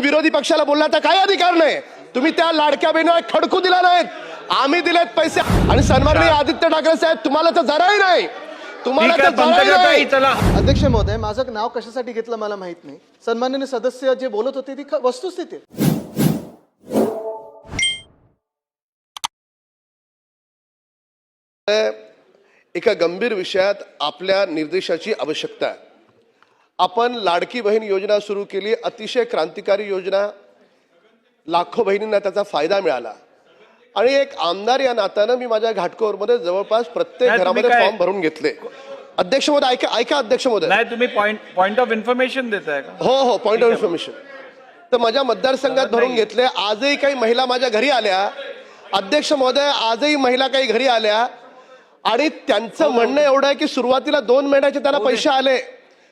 विरोधी पक्षाला बोलण्याचा काय अधिकार नाही? तुम्ही त्या लाडक्या बहिणीला खडकू दिला नाहीत. आम्ही दिलेत पैसे. आणि सन्माननीय आदित्य ठाकरे साहेब तुम्हाला तर जराही नाही. तुम्हाला तर जराही नाही. अध्यक्ष महोदय माझं नाव कशासाठी घेतलं मला माहीत नाही. सन्माननीय सदस्य जे बोलत होते ती ख- वस्तुस्थिती. आहे. एका गंभीर विषयात आपल्या निर्देशाची आवश्यकता आहे. आपण लाडकी बहीण योजना सुरू केली अतिशय क्रांतिकारी योजना. लाखो बहिणींना त्याचा फायदा मिळाला. आणि एक आमदार या नात्यानं मी माझ्या घाटकोरमध्ये जवळपास प्रत्येक घरामध्ये फॉर्म भरून घेतले. अध्यक्ष महोदय ऐका ऐका अध्यक्ष महोदय. नाही तुम्ही पॉइंट पॉइंट ऑफ इन्फॉर्मेशन देताय का? हो हो पॉईंट ऑफ इन्फॉर्मेशन तर माझ्या मतदारसंघात भरून घेतले. आजही काही महिला माझ्या घरी आल्या. अध्यक्ष महोदय आजही महिला काही घरी आल्या. आणि त्यांचं म्हणणं एवढं आहे की सुरुवातीला दोन महिन्याचे त्यांना पैसे आले.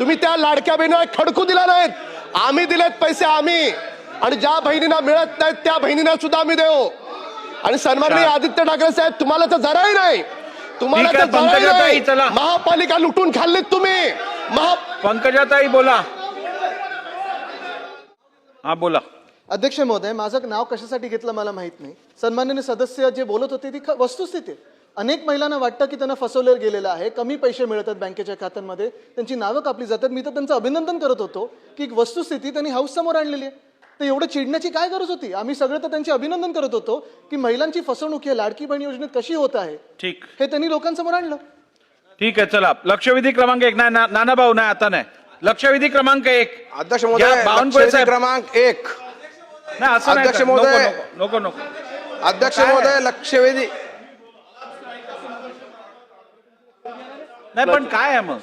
तुम्ही त्या लाडक्या बहिणीला खडकू दिला नाहीत आम्ही दिलेत पैसे आम्ही. आणि ज्या बहिणींना मिळत नाहीत त्या बहिणींना सुद्धा आम्ही देऊ. आणि सन्माननीय. आदित्य ठाकरे साहेब तुम्हाला तर जराही नाही. तुम्हाला तर जराही नाही. चला. महापालिका लुटून खाल्लीत तुम्ही. महा पंकजाताई बोला. हा बोला. अध्यक्ष महोदय माझं नाव कशासाठी घेतलं मला माहीत नाही. सन्माननीय सदस्य जे बोलत होते ती वस्तुस्थिती. अनेक महिलांना वाटतं की त्यांना फसवलं गेलेलं आहे. कमी पैसे मिळतात बँकेच्या खात्यांमध्ये. त्यांची नावं कापली जातात. मी तर त्यांचं अभिनंदन करत होतो की एक वस्तुस्थिती त्यांनी हाऊस समोर आणलेली आहे. तर एवढं चिडण्याची काय गरज होती? आम्ही सगळं तर त्यांचे अभिनंदन करत होतो की महिलांची फसवणूक ही लाडकी बहीण योजनेत कशी होत आहे? ठीक. हे त्यांनी लोकांसमोर आणलं. ठीक आहे चला. लक्षवेधी क्रमांक एक. नाही ना- नाना भाऊ नाही आता नाही. लक्षवेधी क्रमांक एक. अध्यक्ष या, महोदय बावनकुळे. क्रमांक एक. नाही असं अध्यक्ष महोदय. नको नको. अध्यक्ष? महोदय लक्षवेधी नाही पण काय आहे मग?